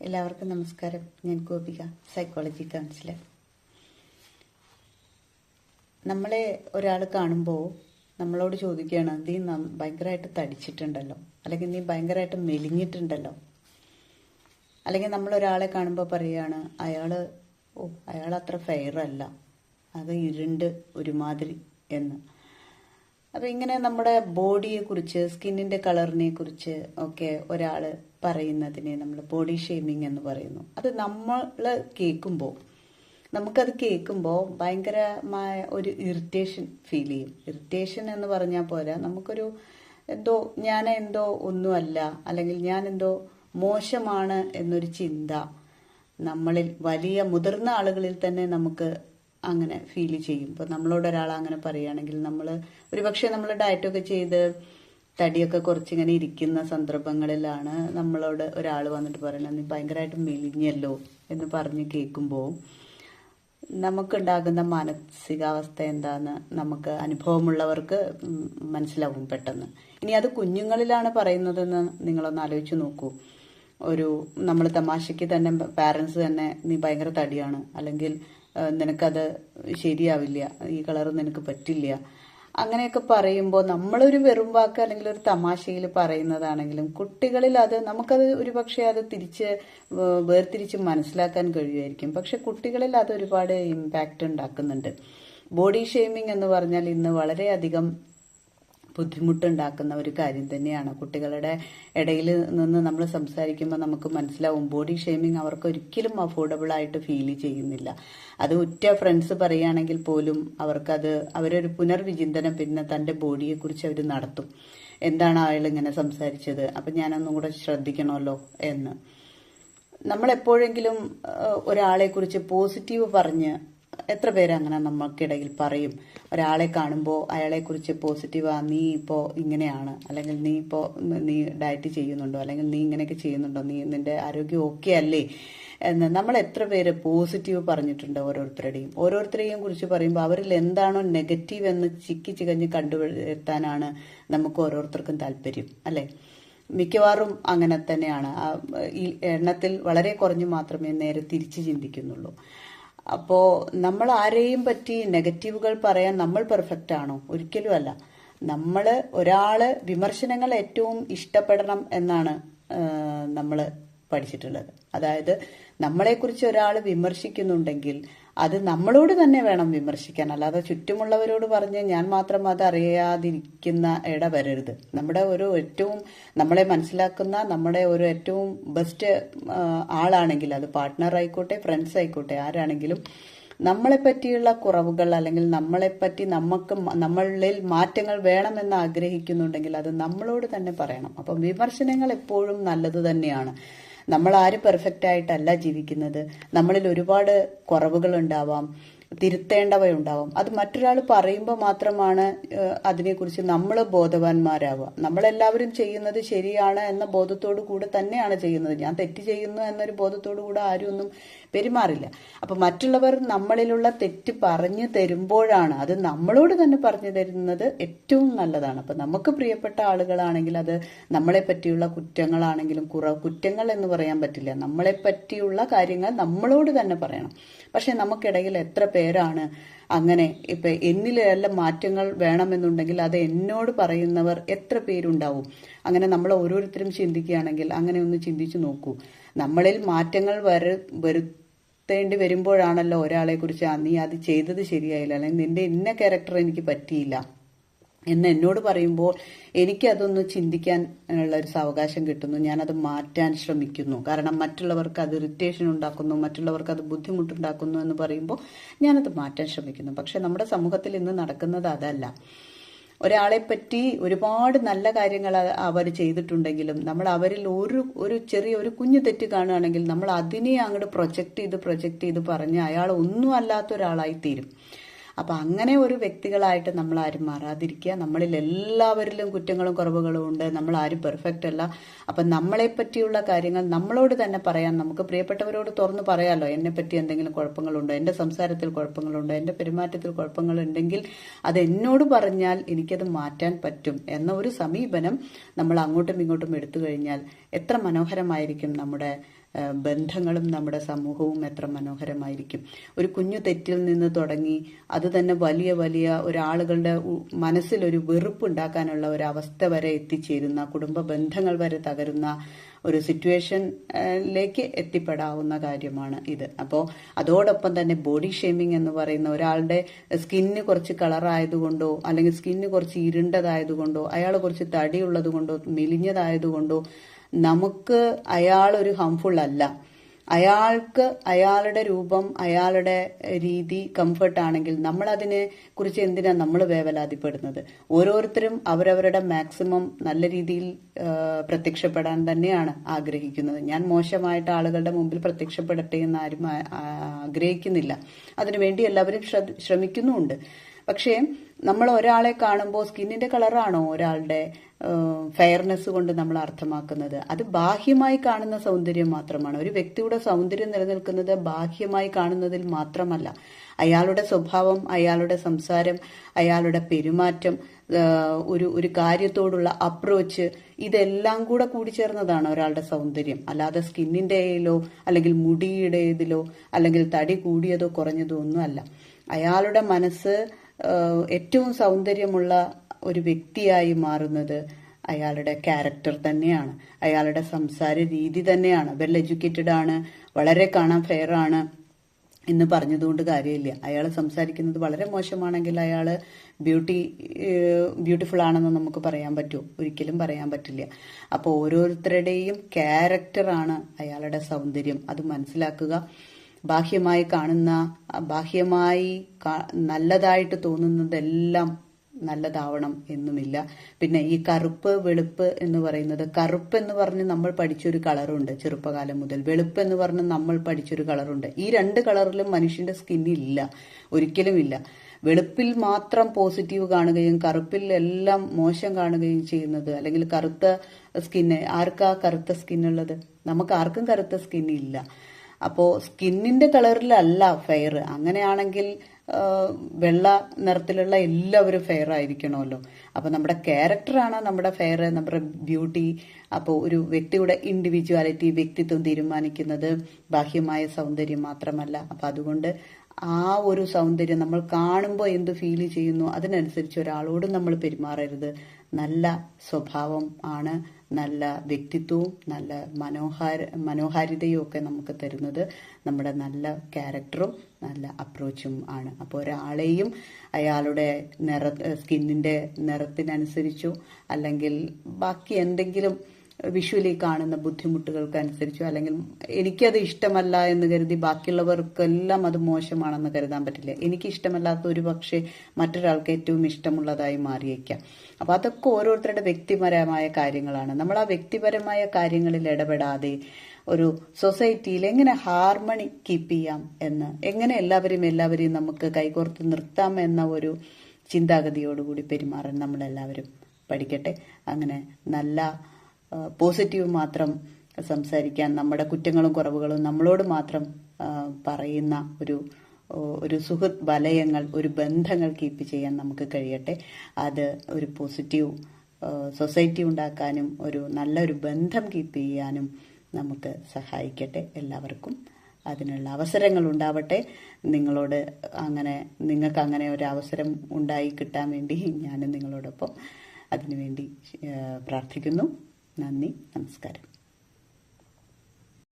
എല്ലാവർക്കും നമസ്കാരം. ഞാൻ ഗോപിക സൈക്കോളജി കൗൺസിലർ നമ്മളെ ഒരാൾ കാണുമ്പോൾ നമ്മളോട് ചോദിക്കുകയാണ് നീ ഭയങ്കരമായിട്ട് തടിച്ചിട്ടുണ്ടല്ലോ. അല്ലെങ്കിൽ നീ ഭയങ്കരമായിട്ട് മെലിഞ്ഞിട്ടുണ്ടല്ലോ. അല്ലെങ്കിൽ നമ്മൾ ഒരാളെ കാണുമ്പോൾ പറയുകയാണ് അയാൾ ഓ അയാൾ അത്ര ഫെയർ അല്ല. അത് ഇരുണ്ട് ഒരുമാതിരി എന്ന്. അപ്പൊ ഇങ്ങനെ നമ്മുടെ ബോഡിയെ കുറിച്ച് സ്കിന്നിന്റെ കളറിനെ കുറിച്ച് ഒക്കെ ഒരാൾ പറയുന്നതിനെ നമ്മൾ ബോഡി ഷെയ്മിങ് എന്ന് പറയുന്നു. അത് നമ്മൾ കേൾക്കുമ്പോൾ നമുക്കത് കേൾക്കുമ്പോൾ ഭയങ്കരമായ ഒരു ഇറിറ്റേഷൻ ഫീൽ ചെയ്യും. ഇറിറ്റേഷൻ എന്ന് പറഞ്ഞാൽ പോരാ നമുക്കൊരു എന്തോ ഞാൻ എന്തോ ഒന്നുമല്ല അല്ലെങ്കിൽ ഞാൻ എന്തോ മോശമാണ് എന്നൊരു ചിന്ത നമ്മളിൽ വലിയ മുതിർന്ന ആളുകളിൽ തന്നെ നമുക്ക് അങ്ങനെ ഫീൽ ചെയ്യും. ഇപ്പോൾ നമ്മളോട് ഒരാൾ അങ്ങനെ പറയുകയാണെങ്കിൽ നമ്മൾ ഒരുപക്ഷെ നമ്മൾ ഡയറ്റൊക്കെ ചെയ്ത് തടിയൊക്കെ കുറച്ചിങ്ങനെ ഇരിക്കുന്ന സന്ദർഭങ്ങളിലാണ് നമ്മളോട് ഒരാൾ വന്നിട്ട് പറയുന്നത് നീ ഭയങ്കരമായിട്ട് മെലിഞ്ഞല്ലോ എന്ന് പറഞ്ഞ് കേൾക്കുമ്പോൾ നമുക്കുണ്ടാകുന്ന മാനസികാവസ്ഥ എന്താന്ന് നമുക്ക് അനുഭവമുള്ളവർക്ക് മനസ്സിലാവും പെട്ടെന്ന്. ഇനി അത് കുഞ്ഞുങ്ങളിലാണ് പറയുന്നതെന്ന് നിങ്ങളൊന്ന് ആലോചിച്ച് നോക്കൂ. ഒരു നമ്മൾ തമാശയ്ക്ക് തന്നെ പാരൻസ് തന്നെ നീ ഭയങ്കര തടിയാണ് അല്ലെങ്കിൽ നിനക്കത് ശരിയാവില്ല. ഈ കളർ നിനക്ക് പറ്റില്ല. അങ്ങനെയൊക്കെ പറയുമ്പോൾ നമ്മളൊരു വെറും വാക്ക് അല്ലെങ്കിൽ ഒരു തമാശയിൽ പറയുന്നതാണെങ്കിലും കുട്ടികളിൽ അത് നമുക്കത് ഒരു പക്ഷേ അത് തിരിച്ച് വേർതിരിച്ച് മനസ്സിലാക്കാൻ കഴിയുമായിരിക്കും. പക്ഷെ കുട്ടികളിൽ അത് ഒരുപാട് ഇമ്പാക്റ്റ് ഉണ്ടാക്കുന്നുണ്ട്. ബോഡി ഷെയ്മിങ് എന്ന് പറഞ്ഞാൽ ഇന്ന് വളരെയധികം ബുദ്ധിമുട്ടുണ്ടാക്കുന്ന ഒരു കാര്യം തന്നെയാണ്. കുട്ടികളുടെ ഇടയിൽ നിന്ന് നമ്മൾ സംസാരിക്കുമ്പോൾ നമുക്ക് മനസ്സിലാവും ബോഡി ഷെയ്മിങ് അവർക്ക് ഒരിക്കലും അഫോർഡബിൾ ആയിട്ട് ഫീൽ ചെയ്യുന്നില്ല. അത് ഉറ്റ ഫ്രണ്ട്സ് പറയുകയാണെങ്കിൽ പോലും അവർക്കത് അവരൊരു പുനർവിചിന്തനം പിന്നെ തന്റെ ബോഡിയെക്കുറിച്ച് അവർ നടത്തും. എന്താണ് അയാൾ ഇങ്ങനെ സംസാരിച്ചത്? അപ്പം ഞാനൊന്നും കൂടെ ശ്രദ്ധിക്കണമല്ലോ എന്ന്. നമ്മളെപ്പോഴെങ്കിലും ഒരാളെക്കുറിച്ച് ഒരാളെ കുറിച്ച് പോസിറ്റീവ് പറഞ്ഞ് എത്ര പേര് അങ്ങനെ നമുക്കിടയിൽ പറയും? ഒരാളെ കാണുമ്പോൾ അയാളെ കുറിച്ച് പോസിറ്റീവാ നീ ഇപ്പോൾ ഇങ്ങനെയാണ്. അല്ലെങ്കിൽ നീ ഇപ്പോൾ നീ ഡയറ്റ് ചെയ്യുന്നുണ്ടോ? അല്ലെങ്കിൽ നീ ഇങ്ങനെയൊക്കെ ചെയ്യുന്നുണ്ടോ? നീ നിന്റെ ആരോഗ്യം ഓക്കെ അല്ലേ? എന്ന് നമ്മൾ എത്ര പേര് പോസിറ്റീവ് പറഞ്ഞിട്ടുണ്ട് ഓരോരുത്തരുടെയും. ഓരോരുത്തരെയും കുറിച്ച് പറയുമ്പോൾ അവരിൽ എന്താണോ നെഗറ്റീവ് എന്ന് ചിക്കി ചികഞ്ഞ് കണ്ടുവരുത്താനാണ് നമുക്ക് ഓരോരുത്തർക്കും താല്പര്യം അല്ലേ? മിക്കവാറും അങ്ങനെ തന്നെയാണ്. ഈ എണ്ണത്തിൽ വളരെ കുറഞ്ഞു മാത്രമേ നേരെ തിരിച്ച് ചിന്തിക്കുന്നുള്ളൂ. അപ്പോൾ നമ്മൾ ആരെയും പറ്റി നെഗറ്റീവുകൾ പറയാൻ നമ്മൾ പെർഫെക്റ്റ് ആണോ? ഒരിക്കലും അല്ല. നമ്മൾ ഒരാൾ വിമർശനങ്ങൾ ഏറ്റവും ഇഷ്ടപ്പെടണം എന്നാണ് നമ്മൾ പഠിച്ചിട്ടുള്ളത്. അതായത് നമ്മളെ കുറിച്ച് ഒരാൾ വിമർശിക്കുന്നുണ്ടെങ്കിൽ അത് നമ്മളോട് തന്നെ വേണം വിമർശിക്കാൻ. അല്ലാതെ ചുറ്റുമുള്ളവരോട് പറഞ്ഞ് ഞാൻ മാത്രം അത് അറിയാതിരിക്കുന്ന ഇട വരരുത്. നമ്മുടെ ഒരു ഏറ്റവും നമ്മളെ മനസ്സിലാക്കുന്ന നമ്മുടെ ഒരു ഏറ്റവും ബെസ്റ്റ് ആളാണെങ്കിൽ അത് പാർട്ട്ണർ ആയിക്കോട്ടെ ഫ്രണ്ട്സ് ആയിക്കോട്ടെ ആരാണെങ്കിലും നമ്മളെ പറ്റിയുള്ള കുറവുകൾ അല്ലെങ്കിൽ നമ്മളെപ്പറ്റി നമുക്ക് നമ്മളിൽ മാറ്റങ്ങൾ വേണമെന്ന് ആഗ്രഹിക്കുന്നുണ്ടെങ്കിൽ അത് നമ്മളോട് തന്നെ പറയണം. അപ്പം വിമർശനങ്ങൾ എപ്പോഴും നല്ലത് തന്നെയാണ്. നമ്മൾ ആരും പെർഫെക്റ്റ് ആയിട്ടല്ല ജീവിക്കുന്നത്. നമ്മളിൽ ഒരുപാട് കുറവുകൾ ഉണ്ടാവാം തിരുത്തേണ്ടവയുണ്ടാവും. അത് മറ്റൊരാൾ പറയുമ്പോൾ മാത്രമാണ് അതിനെക്കുറിച്ച് നമ്മൾ ബോധവാന്മാരാവുക. നമ്മളെല്ലാവരും ചെയ്യുന്നത് ശരിയാണ് എന്ന ബോധത്തോടു കൂടെ തന്നെയാണ് ചെയ്യുന്നത്. ഞാൻ തെറ്റ് ചെയ്യുന്നു എന്നൊരു ബോധത്തോടു കൂടെ ആരും ഒന്നും പെരുമാറില്ല. അപ്പൊ മറ്റുള്ളവർ നമ്മളിലുള്ള തെറ്റ് പറഞ്ഞു തരുമ്പോഴാണ് അത് നമ്മളോട് തന്നെ പറഞ്ഞു തരുന്നത് ഏറ്റവും നല്ലതാണ്. അപ്പൊ നമുക്ക് പ്രിയപ്പെട്ട ആളുകളാണെങ്കിൽ അത് നമ്മളെ പറ്റിയുള്ള കുറ്റങ്ങളാണെങ്കിലും കുറ കുറ്റങ്ങൾ എന്ന് പറയാൻ പറ്റില്ല. നമ്മളെ പറ്റിയുള്ള കാര്യങ്ങൾ നമ്മളോട് തന്നെ പറയണം. പക്ഷെ നമുക്കിടയിൽ എത്ര പേരാണ് അങ്ങനെ ഇപ്പൊ എന്നിലല്ല മാറ്റങ്ങൾ വേണമെന്നുണ്ടെങ്കിൽ അത് എന്നോട് പറയുന്നവർ എത്ര പേരുണ്ടാവും? അങ്ങനെ നമ്മൾ ഓരോരുത്തരും ചിന്തിക്കുകയാണെങ്കിൽ അങ്ങനെ ഒന്ന് ചിന്തിച്ചു നോക്കൂ. നമ്മളിൽ മാറ്റങ്ങൾ വര വരുത്തേണ്ടി വരുമ്പോഴാണല്ലോ ഒരാളെ കുറിച്ച് "ആ, നീ അത് ചെയ്തത് ശരിയായില്ല. അല്ലെങ്കിൽ നിന്റെ ഇന്ന ക്യാരക്ടർ എനിക്ക് പറ്റിയില്ല. എന്ന് എന്നോട് പറയുമ്പോൾ എനിക്കതൊന്ന് ചിന്തിക്കാൻ ഉള്ള ഒരു സാവകാശം കിട്ടുന്നു. ഞാനത് മാറ്റാൻ ശ്രമിക്കുന്നു. കാരണം മറ്റുള്ളവർക്ക് അത് ഇറിറ്റേഷൻ ഉണ്ടാക്കുന്നു. മറ്റുള്ളവർക്ക് അത് ബുദ്ധിമുട്ടുണ്ടാക്കുന്നു എന്ന് പറയുമ്പോൾ ഞാനത് മാറ്റാൻ ശ്രമിക്കുന്നു. പക്ഷെ നമ്മുടെ സമൂഹത്തിൽ ഇന്ന് നടക്കുന്നത് അതല്ല. ഒരാളെ പറ്റി ഒരുപാട് നല്ല കാര്യങ്ങൾ അവർ ചെയ്തിട്ടുണ്ടെങ്കിലും നമ്മൾ അവരിൽ ഒരു ഒരു ചെറിയ ഒരു കുഞ്ഞു തെറ്റ് കാണുകയാണെങ്കിൽ നമ്മൾ അതിനെ അങ്ങോട്ട് പ്രൊജക്റ്റ് ചെയ്ത് പ്രൊജക്റ്റ് ചെയ്ത് പറഞ്ഞ് അയാൾ ഒന്നും അല്ലാത്ത ഒരാളായി തീരും. അപ്പൊ അങ്ങനെ ഒരു വ്യക്തികളായിട്ട് നമ്മൾ ആരും മാറാതിരിക്കുക. നമ്മളിൽ എല്ലാവരിലും കുറ്റങ്ങളും കുറവുകളും ഉണ്ട്. നമ്മൾ ആരും പെർഫെക്റ്റ് അല്ല. അപ്പൊ നമ്മളെ പറ്റിയുള്ള കാര്യങ്ങൾ നമ്മളോട് തന്നെ പറയാൻ നമുക്ക് പ്രിയപ്പെട്ടവരോട് തുറന്നു പറയാമല്ലോ എന്നെ പറ്റി എന്തെങ്കിലും കുഴപ്പങ്ങളുണ്ടോ? എന്റെ സംസാരത്തിൽ കുഴപ്പങ്ങളുണ്ടോ? എന്റെ പെരുമാറ്റത്തിൽ കുഴപ്പങ്ങളുണ്ടെങ്കിൽ അത് എന്നോട് പറഞ്ഞാൽ എനിക്കത് മാറ്റാൻ പറ്റും എന്ന ഒരു സമീപനം നമ്മൾ അങ്ങോട്ടും ഇങ്ങോട്ടും എടുത്തു കഴിഞ്ഞാൽ എത്ര മനോഹരമായിരിക്കും നമ്മുടെ ബന്ധങ്ങളും നമ്മുടെ സമൂഹവും എത്ര മനോഹരമായിരിക്കും. ഒരു കുഞ്ഞു തെറ്റിൽ നിന്ന് തുടങ്ങി അത് തന്നെ വലിയ വലിയ ഒരാളുകളുടെ മനസ്സിലൊരു വെറുപ്പുണ്ടാക്കാനുള്ള ഒരു അവസ്ഥ വരെ എത്തിച്ചേരുന്ന കുടുംബ ബന്ധങ്ങൾ വരെ തകരുന്ന ഒരു സിറ്റുവേഷനിലേക്ക് എത്തിപ്പെടാവുന്ന കാര്യമാണ് ഇത്. അപ്പോൾ അതോടൊപ്പം തന്നെ ബോഡി ഷേമിംഗ് എന്ന് പറയുന്ന ഒരാളുടെ സ്കിന്ന് കുറച്ച് കളറായതുകൊണ്ടോ അല്ലെങ്കിൽ സ്കിന്ന് കുറച്ച് ഇരുണ്ടതായതുകൊണ്ടോ അയാൾ കുറച്ച് തടിയുള്ളത് കൊണ്ടോ മെലിഞ്ഞതായതുകൊണ്ടോ നമുക്ക് അയാൾ ഒരു ഹാംഫുൾ അല്ല. അയാൾക്ക് അയാളുടെ രൂപം അയാളുടെ രീതി കംഫർട്ട് ആണെങ്കിൽ നമ്മൾ അതിനെ കുറിച്ച് എന്തിനാ നമ്മൾ വേവലാതിപ്പെടുന്നത്? ഓരോരുത്തരും അവരവരുടെ മാക്സിമം നല്ല രീതിയിൽ പ്രത്യക്ഷപ്പെടാൻ തന്നെയാണ് ആഗ്രഹിക്കുന്നത്. ഞാൻ മോശമായിട്ട് ആളുകളുടെ മുമ്പിൽ പ്രത്യക്ഷപ്പെടട്ടെ എന്ന് ആരും ആഗ്രഹിക്കുന്നില്ല. അതിനുവേണ്ടി എല്ലാവരും ശ്രമിക്കുന്നുമുണ്ട്. പക്ഷേ നമ്മൾ ഒരാളെ കാണുമ്പോൾ സ്കിന്നിന്റെ കളറാണോ ഒരാളുടെ ഫെയർനെസ് കൊണ്ട് നമ്മൾ അർത്ഥമാക്കുന്നത്? അത് ബാഹ്യമായി കാണുന്ന സൗന്ദര്യം മാത്രമാണ്. ഒരു വ്യക്തിയുടെ സൗന്ദര്യം നിലനിൽക്കുന്നത് ബാഹ്യമായി കാണുന്നതിൽ മാത്രമല്ല. അയാളുടെ സ്വഭാവം അയാളുടെ സംസാരം അയാളുടെ പെരുമാറ്റം ഒരു ഒരു കാര്യത്തോടുള്ള അപ്രോച്ച് ഇതെല്ലാം കൂടെ കൂടിച്ചേർന്നതാണ് ഒരാളുടെ സൗന്ദര്യം. അല്ലാതെ സ്കിന്നിന്റെയിലോ അല്ലെങ്കിൽ മുടിയുടെ ഇതിലോ അല്ലെങ്കിൽ തടി കൂടിയതോ കുറഞ്ഞതോ ഒന്നുമല്ല അയാളുടെ മനസ്സ് ഏറ്റവും സൗന്ദര്യമുള്ള ഒരു വ്യക്തിയായി മാറുന്നത് അയാളുടെ ക്യാരക്ടർ തന്നെയാണ്. അയാളുടെ സംസാര രീതി തന്നെയാണ്. വെൽ എഡ്യൂക്കേറ്റഡ് ആണ് വളരെ കാണാൻ ഫെയർ ആണ് എന്ന് പറഞ്ഞതുകൊണ്ട് കാര്യമില്ല. അയാൾ സംസാരിക്കുന്നത് വളരെ മോശമാണെങ്കിൽ അയാൾ ബ്യൂട്ടി ബ്യൂട്ടിഫുൾ ആണെന്ന് നമുക്ക് പറയാൻ പറ്റുമോ ഒരിക്കലും പറയാൻ പറ്റില്ല. അപ്പോൾ ഓരോരുത്തരുടെയും ക്യാരക്ടറാണ് അയാളുടെ സൗന്ദര്യം. അത് മനസ്സിലാക്കുക. ബാഹ്യമായി കാണുന്ന ബാഹ്യമായി നല്ലതായിട്ട് തോന്നുന്നതെല്ലാം നല്ലതാവണം എന്നുമില്ല. പിന്നെ ഈ കറുപ്പ് വെളുപ്പ് എന്ന് പറയുന്നത് കറുപ്പ് എന്ന് പറഞ്ഞ് നമ്മൾ പഠിച്ചൊരു കളറുണ്ട് ചെറുപ്പകാലം മുതൽ. വെളുപ്പ് എന്ന് പറഞ്ഞ് നമ്മൾ പഠിച്ചൊരു കളറുണ്ട്. ഈ രണ്ട് കളറിലും മനുഷ്യന്റെ സ്കിന്നിൽ ഇല്ല. ഒരിക്കലും ഇല്ല. വെളുപ്പിൽ മാത്രം പോസിറ്റീവ് കാണുകയും കറുപ്പിൽ എല്ലാം മോശം കാണുകയും ചെയ്യുന്നത് അല്ലെങ്കിൽ കറുത്ത സ്കിന്ന് ആർക്കാ കറുത്ത സ്കിന്നുള്ളത് നമുക്ക് ആർക്കും കറുത്ത സ്കിന്നില്ല അപ്പോൾ സ്കിന്നിന്റെ കളറിലല്ല ഫെയർ. അങ്ങനെയാണെങ്കിൽ വെള്ള നിറത്തിലുള്ള എല്ലാവരും ഫെയർ ആയിരിക്കണമല്ലോ. അപ്പോൾ നമ്മുടെ ക്യാരക്ടറാണ് നമ്മുടെ ഫെയർ നമ്മുടെ ബ്യൂട്ടി. അപ്പോൾ ഒരു വ്യക്തിയുടെ ഇൻഡിവിജ്വാലിറ്റി വ്യക്തിത്വം തീരുമാനിക്കുന്നത് ബാഹ്യമായ സൗന്ദര്യം മാത്രമല്ല. അപ്പം അതുകൊണ്ട് ആ ഒരു സൗന്ദര്യം നമ്മൾ കാണുമ്പോൾ എന്ത് ഫീൽ ചെയ്യുന്നു അതിനനുസരിച്ച് ഒരാളോടും നമ്മൾ പെരുമാറരുത്. നല്ല സ്വഭാവം ആണ് നല്ല വ്യക്തിത്വവും നല്ല മനോഹാര മനോഹാരിതയും ഒക്കെ നമുക്ക് തരുന്നത് നമ്മുടെ നല്ല ക്യാരക്ടറും നല്ല അപ്രോച്ചും ആണ്. അപ്പോൾ ഒരാളെയും അയാളുടെ നിറ സ്കിന്നിന്റെ നിറത്തിനനുസരിച്ചോ അല്ലെങ്കിൽ ബാക്കി എന്തെങ്കിലും വിഷ്വലി കാണുന്ന ബുദ്ധിമുട്ടുകൾക്ക് അനുസരിച്ചോ അല്ലെങ്കിൽ എനിക്കത് ഇഷ്ടമല്ല എന്ന് കരുതി ബാക്കിയുള്ളവർക്കെല്ലാം അത് മോശമാണെന്ന് കരുതാൻ പറ്റില്ല. എനിക്ക് ഇഷ്ടമല്ലാത്ത ഒരു പക്ഷേ മറ്റൊരാൾക്ക് ഏറ്റവും ഇഷ്ടമുള്ളതായി മാറിയേക്കാം. അപ്പോൾ അതൊക്കെ ഓരോരുത്തരുടെ വ്യക്തിപരമായ കാര്യങ്ങളാണ്. നമ്മൾ ആ വ്യക്തിപരമായ കാര്യങ്ങളിൽ ഇടപെടാതെ ഒരു സൊസൈറ്റിയിൽ എങ്ങനെ ഹാർമണി കീപ്പ് ചെയ്യാം എന്ന് എങ്ങനെ എല്ലാവരെയും എല്ലാവരെയും നമുക്ക് കൈകോർത്ത് നിർത്താം എന്ന ഒരു ചിന്താഗതിയോടുകൂടി പെരുമാറാൻ നമ്മളെല്ലാവരും പഠിക്കട്ടെ. അങ്ങനെ നല്ല പോസിറ്റീവ് മാത്രം സംസാരിക്കാൻ നമ്മുടെ കുറ്റങ്ങളും കുറവുകളും നമ്മളോട് മാത്രം പറയുന്ന ഒരു ഒരു സുഹൃത്ത് വലയങ്ങൾ ഒരു ബന്ധങ്ങൾ കീപ്പ് ചെയ്യാൻ നമുക്ക് കഴിയട്ടെ. അത് ഒരു പോസിറ്റീവ് സൊസൈറ്റി ഉണ്ടാക്കാനും ഒരു നല്ലൊരു ബന്ധം കീപ്പ് ചെയ്യാനും നമുക്ക് സഹായിക്കട്ടെ എല്ലാവർക്കും. അതിനുള്ള അവസരങ്ങൾ ഉണ്ടാവട്ടെ. നിങ്ങളോട് അങ്ങനെ നിങ്ങൾക്ക് അങ്ങനെ ഒരു അവസരം ഉണ്ടായി കിട്ടാൻ വേണ്ടി ഞാനും നിങ്ങളോടൊപ്പം അതിനുവേണ്ടി പ്രാർത്ഥിക്കുന്നു. നന്ദി നമസ്കാരം.